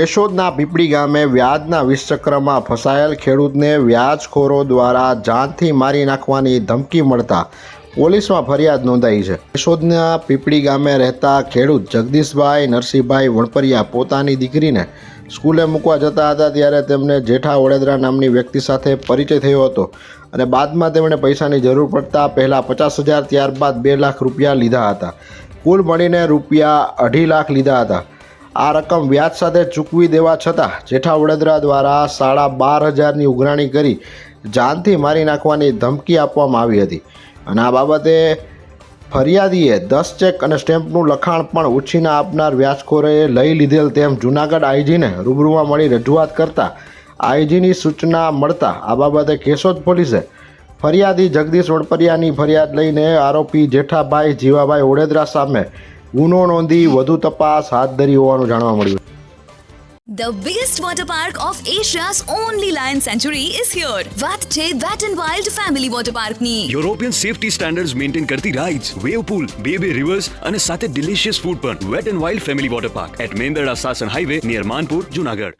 કેશોદના પીપળી ગામે વ્યાજના વિષચક્રમાં ફસાયેલ ખેડૂતને વ્યાજખોરો દ્વારા જાનથી મારી નાખવાની ધમકી મળતા પોલીસમાં ફરિયાદ નોંધાઈ છે. કેશોદના પીપળી ગામે રહેતા ખેડૂત જગદીશભાઈ નરસિંહભાઈ વણપરિયા પોતાની દીકરીને સ્કૂલે મૂકવા જતા હતા ત્યારે તેમને જેઠા વડોદરા નામની વ્યક્તિ સાથે પરિચય થયો હતો અને બાદમાં તેમણે પૈસાની જરૂર પડતા પહેલાં પચાસ હજાર ત્યારબાદ બે લાખ રૂપિયા લીધા હતા. કુલ મળીને રૂપિયા અઢી લાખ લીધા હતા. આ રકમ વ્યાજ સાથે ચૂકવી દેવા છતાં જેઠા વડોદરા દ્વારા સાડા બાર હજારની ઉઘરાણી કરી જાનથી મારી નાખવાની ધમકી આપવામાં આવી હતી. અને આ બાબતે ફરિયાદીએ દસ ચેક અને સ્ટેમ્પનું લખાણ પણ ઉછીના આપનાર વ્યાજખોરે લઈ લીધેલ તેમ જૂનાગઢ આઈજીને રૂબરૂમાં મળી રજૂઆત કરતા આઈજીની સૂચના મળતા આ બાબતે કેશોદ પોલીસે ફરિયાદી જગદીશ વડપરિયાની ફરિયાદ લઈને આરોપી જેઠાભાઈ જીવાભાઈ ઓડેદરા સામે ગુનો નોંધી વધુ તપાસ હાથ ધરી હોવાનું જાણવા મળ્યું The biggest water park of Asia's only lion sanctuary is here. વાત છે Wet and Wild Family Water Park ની. યુરોપિયન સેફટી standards મેન્ટેન કરતી rides, wave pool, બે બે રિવર્સ અને સાથે ડિલિશિયસ ફૂડ પણ wet and Wild family Water Park at Mendarda Sasan highway near Manpur Junagadh